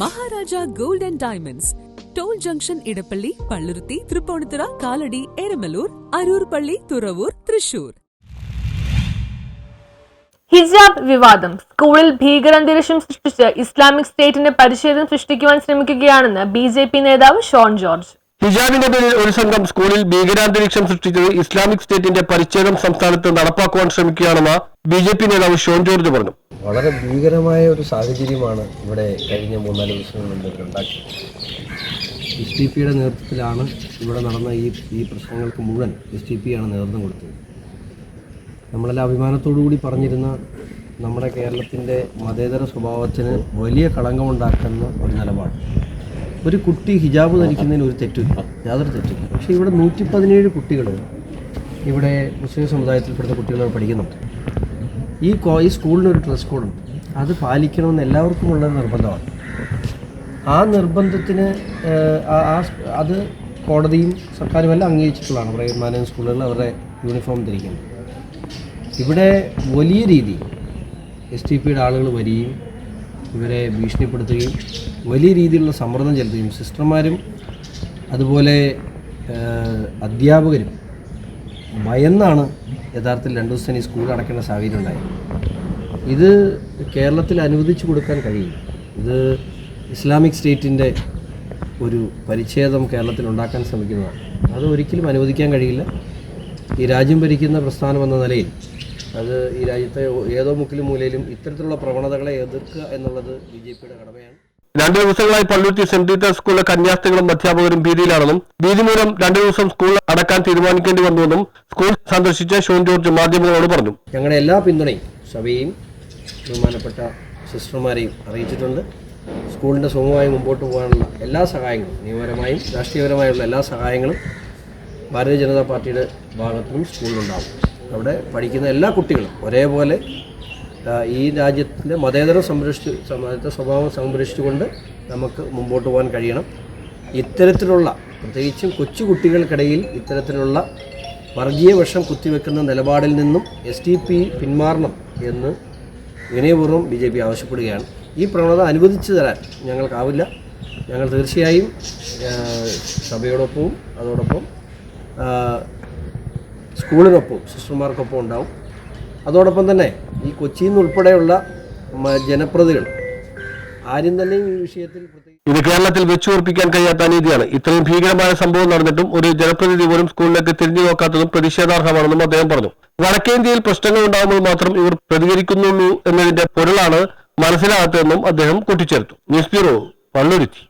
Maharaja gold and diamonds. Toll junction Edappally Palluruthy Thrippunithura Kalady Eramalloor Aroor പള്ളി തുറവൂർ തൃശൂർ. ഹിജാബ് വിവാദം. സ്കൂളിൽ ഭീകരാന്തരീക്ഷം സൃഷ്ടിച്ച് ഇസ്ലാമിക് സ്റ്റേറ്റിന്റെ പരിച്ഛേദം സൃഷ്ടിക്കുവാൻ ശ്രമിക്കുകയാണെന്ന് ബി ജെ പി നേതാവ് ഷോൺ ജോർജ്. ഹിജാബിന്റെ പേരിൽ ഒരു സംഘം സ്കൂളിൽ ഭീകരാന്തരീക്ഷം സൃഷ്ടിച്ചത് ഇസ്ലാമിക് സ്റ്റേറ്റിന്റെ പരിച്ഛേദം സംസ്ഥാനത്ത് നടപ്പാക്കുവാൻ ശ്രമിക്കുകയാണെന്ന് ബി ജെ പി നേതാവ് ഷോൺ ജോർജ് പറഞ്ഞു. വളരെ ഭീകരമായ ഒരു സാഹചര്യമാണ് ഇവിടെ കഴിഞ്ഞ മൂന്നാൽ ദിവസങ്ങൾ എസ് പിയുടെ നേതൃത്വത്തിലാണ് ഇവിടെ നടന്ന ഈ ഈ പ്രശ്നങ്ങൾക്ക് മുഴുവൻ എസ് ടി പി ആണ് നേതൃത്വം കൊടുത്തത്. നമ്മളെല്ലാം അഭിമാനത്തോടു കൂടി പറഞ്ഞിരുന്ന നമ്മുടെ കേരളത്തിന്റെ മതേതര സ്വഭാവത്തിന് വലിയ കളങ്കമുണ്ടാക്കുന്ന ഒരു നിലപാട്. ഒരു കുട്ടി ഹിജാബ് ധരിക്കുന്നതിന് ഒരു തെറ്റില്ല യാതൊരു തെറ്റില്ല പക്ഷേ ഇവിടെ നൂറ്റി പതിനേഴ് കുട്ടികൾ ഇവിടെ മുസ്ലിം സമുദായത്തിൽപ്പെടുന്ന കുട്ടികൾ പഠിക്കുന്നുണ്ട്. ഈ കോ ഈ സ്കൂളിനൊരു ഡ്രസ് കോഡുണ്ട്. അത് പാലിക്കണമെന്ന് എല്ലാവർക്കുമുള്ള നിർബന്ധമാണ്. ആ നിർബന്ധത്തിന് ആ- അത് കോടതിയും സർക്കാരും എല്ലാം അംഗീകരിച്ചിട്ടുള്ളതാണ്. ഇവിടെ മാനേജ് സ്കൂളുകളിൽ അവരുടെ യൂണിഫോം ധരിക്കുന്നത്. ഇവിടെ വലിയ രീതിയിൽ എസ് ടി പിയുടെ ആളുകൾ വരികയും ഇവരെ ഭീഷണിപ്പെടുത്തുകയും വലിയ രീതിയിലുള്ള സമ്മർദ്ദം ചെലുത്തുകയും സിസ്റ്റർമാരും അതുപോലെ അധ്യാപകരും ഭയന്നാണ് യഥാർത്ഥത്തിൽ രണ്ടു ദിവസം ഈ സ്കൂൾ അടയ്ക്കേണ്ട സാഹചര്യം ഉണ്ടായത്. ഇത് കേരളത്തിൽ അനുവദിച്ചു കൊടുക്കാൻ കഴിയില്ല. ഇത് ഇസ്ലാമിക് സ്റ്റേറ്റിന്റെ ഒരു പരിച്ഛേദം കേരളത്തിൽ ഉണ്ടാക്കാൻ ശ്രമിക്കുന്നതാണ്. അത് ഒരിക്കലും അനുവദിക്കാൻ കഴിയില്ല. ഈ രാജ്യം ഭരിക്കുന്ന പ്രസ്ഥാനം എന്ന നിലയിൽ അത് ഈ രാജ്യത്തെ ഏതോ മുക്കിലും മൂലയിലും ഇത്തരത്തിലുള്ള പ്രവണതകളെ എതിർക്കുക എന്നുള്ളത് ബി ജെ പിയുടെ കടമയാണ്. രണ്ടു ദിവസങ്ങളായി പള്ളുരുത്തി സെന്റ് പീറ്റേഴ്സ് സ്കൂളിലെ കന്യാസ്ത്രീകളും അധ്യാപകരും ഭീതിയിലാണെന്നും ഭീതി മൂലം രണ്ടു ദിവസം സ്കൂൾ അടക്കാൻ തീരുമാനിക്കേണ്ടി വന്നുവെന്നും സ്കൂൾ സന്ദർശിച്ച ഷോൺ ജോർജ് മാധ്യമങ്ങളോട് പറഞ്ഞു. ഞങ്ങളുടെ എല്ലാ പിന്തുണയും സഭയെയും ബഹുമാനപ്പെട്ട സിസ്റ്റർമാരെയും അറിയിച്ചിട്ടുണ്ട്. സ്കൂളിന്റെ സുഖമായി മുമ്പോട്ട് പോകാനുള്ള എല്ലാ സഹായങ്ങളും നിയമപരമായും രാഷ്ട്രീയപരമായുള്ള എല്ലാ സഹായങ്ങളും ഭാരതീയ ജനതാ പാർട്ടിയുടെ ഭാഗത്തുനിന്നും സ്കൂളിലുണ്ടാവും. അവിടെ പഠിക്കുന്ന എല്ലാ കുട്ടികളും ഒരേപോലെ ഈ രാജ്യത്തിന്റെ മതേതര സംരക്ഷിച്ച് മതത്തെ സ്വഭാവം സംരക്ഷിച്ചുകൊണ്ട് നമുക്ക് മുമ്പോട്ട് പോകാൻ കഴിയണം. ഇത്തരത്തിലുള്ള പ്രത്യേകിച്ചും കൊച്ചു കുട്ടികൾക്കിടയിൽ ഇത്തരത്തിലുള്ള വർഗീയ വിഷം കുത്തിവെക്കുന്ന നിലപാടിൽ നിന്നും എസ് ടി പി പിന്മാറണം എന്ന് വിനയപൂർവം ബി ജെ പി ആവശ്യപ്പെടുകയാണ്. ഈ പ്രവണത അനുവദിച്ചു തരാൻ ഞങ്ങൾക്കാവില്ല. ഞങ്ങൾ തീർച്ചയായും സഭയോടൊപ്പവും അതോടൊപ്പം സ്കൂളിനൊപ്പം സിസ്റ്റർമാർക്കൊപ്പം ഉണ്ടാവും. അതോടൊപ്പം തന്നെ ഈ കൊച്ചിയിൽ നിന്നുൾപ്പെടെയുള്ള ജനപ്രതികൾ ആരും തന്നെ ഈ വിഷയത്തിൽ ഇത് കേരളത്തിൽ വെച്ചുറപ്പിക്കാൻ കഴിയാത്ത അനീതിയാണ്. ഇത്രയും ഭീകരമായ സംഭവം നടന്നിട്ടും ഒരു ജനപ്രതിനിധി പോലും സ്കൂളിലേക്ക് തിരിഞ്ഞു നോക്കാത്തതും പ്രതിഷേധാർഹമാണെന്നും അദ്ദേഹം പറഞ്ഞു. വടക്കേന്ത്യയിൽ പ്രശ്നങ്ങൾ ഉണ്ടാകുമ്പോൾ മാത്രം ഇവർ പ്രതികരിക്കുന്നുള്ളൂ എന്നതിന്റെ പൊരുളാണ് മനസ്സിലാകാത്തതെന്നും അദ്ദേഹം കൂട്ടിച്ചേർത്തു. News bureau Palluruthy